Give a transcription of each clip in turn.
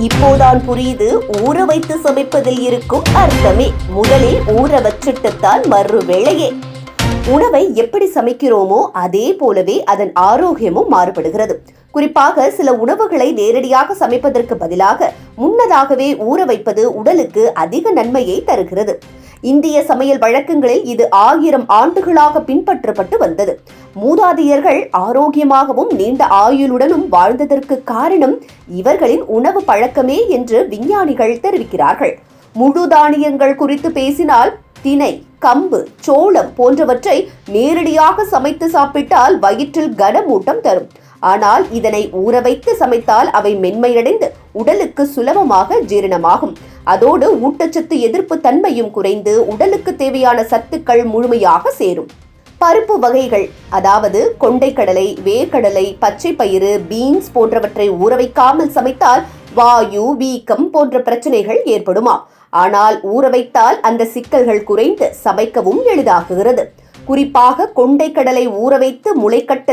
இப்போதான் புரியுது ஊற வைத்து சமைப்பதில் இருக்கும் அர்த்தமே. முதலில் ஊற வச்சிட்டுத்தான் மறு வேளையே உணவை எப்படி சமைக்கிறோமோ அதே போலவே அதன் ஆரோக்கியமும் மாறுபடுகிறது. குறிப்பாக சில உணவுகளை நேரடியாக சமைப்பதற்கு பதிலாக முன்னதாகவே ஊற வைப்பது உடலுக்கு அதிக நன்மையை தருகிறது. இந்திய சமையல் வழக்கங்களில் இது ஆயிரம் ஆண்டுகளாக பின்பற்றப்பட்டு வந்தது. மூதாதையர்கள் ஆரோக்கியமாகவும் நீண்ட ஆயுளுடனும் வாழ்ந்ததற்கு காரணம் இவர்களின் உணவு பழக்கமே என்று விஞ்ஞானிகள் தெரிவிக்கிறார்கள். முழு தானியங்கள் குறித்து பேசினால் திணை கம்பு சோளம் போன்றவற்றை நேரடியாக சமைத்து சாப்பிட்டால் வயிற்றில் கனமூட்டம் தரும். ஆனால் இதனை ஊற வைத்து சமைத்தால் அவை மென்மையடைந்து உடலுக்கு சுலபமாக ஜீரணமாகும். அதோடு ஊட்டச்சத்து எதிர்ப்பு தன்மையும் குறைந்து உடலுக்கு தேவையான சத்துக்கள் முழுமையாக சேரும். பருப்பு வகைகள் அதாவது கொண்டைக்கடலை வேர்க்கடலை பச்சை பயிறு பீன்ஸ் போன்றவற்றை ஊற வைக்காமல் சமைத்தால் வாயு வீக்கம் போன்ற பிரச்சனைகள் ஏற்படுமா? ஆனால் ஊற வைத்தால் அந்த சிக்கல்கள் குறைந்து சமைக்கவும் எளிதாகுகிறது. குறிப்பாக கொண்டைக்கடலை ஊற வைத்து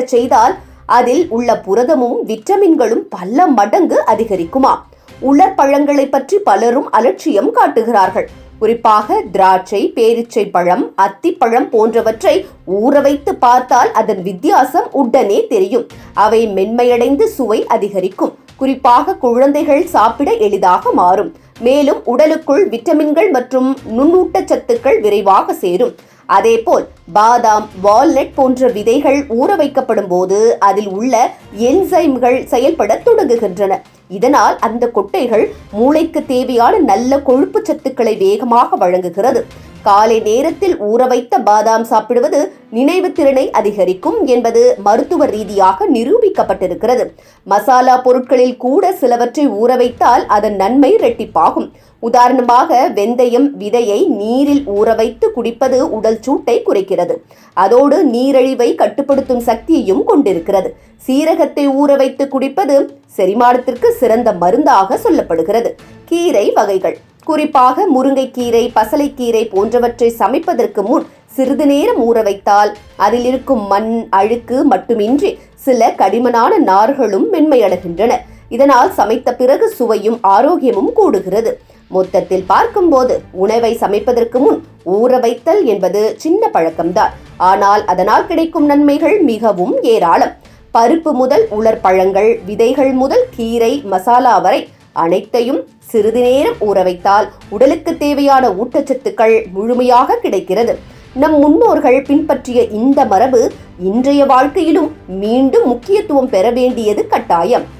செய்தால் அதில் உள்ள புரதமும் விட்டமின்களும் பல மடங்கு அதிகரிக்குமா? உலர் பழங்களை பற்றி பலரும் அலட்சியம் காட்டுகிறார்கள். குறிப்பாக திராட்சை பேரிச்சை பழம் அத்திப்பழம் போன்றவற்றை ஊற வைத்து பார்த்தால் அதன் வித்தியாசம் உடனே தெரியும். அவை மென்மையடைந்து சுவை அதிகரிக்கும். குறிப்பாக குழந்தைகள் சாப்பிட எளிதாக மாறும். மேலும் உடலுக்குள் விட்டமின்கள் மற்றும் நுண்ணூட்டச்சத்துக்கள் விரைவாக சேரும். அதேபோல் பாதாம் வால்நட் போன்ற விதைகள் ஊற வைக்கப்படும் போது அதில் உள்ள என்சைம்கள் செயல்பட தொடங்குகின்றன. இதனால் அந்த கொட்டைகள் மூளைக்கு தேவையான நல்ல கொழுப்பு சத்துக்களை வேகமாக வழங்குகிறது. காலை நேரத்தில் ஊற வைத்த பாதாம் சாப்பிடுவது நினைவு திறனை அதிகரிக்கும் என்பது மருத்துவ ரீதியாக நிரூபிக்கப்பட்டிருக்கிறது. மசாலா பொருட்களில் கூட சிலவற்றை ஊற வைத்தால் அதன் நன்மை இரட்டிப்பாகும். உதாரணமாக வெந்தயம் விதையை நீரில் ஊற வைத்து குடிப்பது உடல் சூட்டை குறைக்கிறது. அதோடு நீரழிவை கட்டுப்படுத்தும் சக்தியையும் கொண்டிருக்கிறது. சீரகத்தை ஊற வைத்து குடிப்பது செரிமானத்திற்கு சிறந்த மருந்தாக சொல்லப்படுகிறது. கீரை வகைகள். குறிப்பாக முருங்கைக்கீரை பசலைக்கீரை போன்றவற்றை சமைப்பதற்கு முன் சிறிது நேரம் ஊற வைத்தால் அதில் இருக்கும் மண் அழுக்கு மட்டுமின்றி சில கடிமனான நார்களும் மென்மையடைகின்றன. இதனால் சமைத்த பிறகு சுவையும் ஆரோக்கியமும் கூடுகிறது. மொத்தத்தில் பார்க்கும்போது உணவை சமைப்பதற்கு முன் ஊற வைத்தல் என்பது சின்ன பழக்கம்தான். ஆனால் அதனால் கிடைக்கும் நன்மைகள் மிகவும் ஏராளம். பருப்பு முதல் உலர் பழங்கள் விதைகள் முதல் கீரை மசாலா வரை அனைத்தையும் சிறிது நேரம் ஊற வைத்தால் உடலுக்கு தேவையான ஊட்டச்சத்துக்கள் முழுமையாக கிடைக்கிறது. நம் முன்னோர்கள் பின்பற்றிய இந்த மரபு இன்றைய வாழ்க்கையிலும் மீண்டும் முக்கியத்துவம் பெற வேண்டியது கட்டாயம்.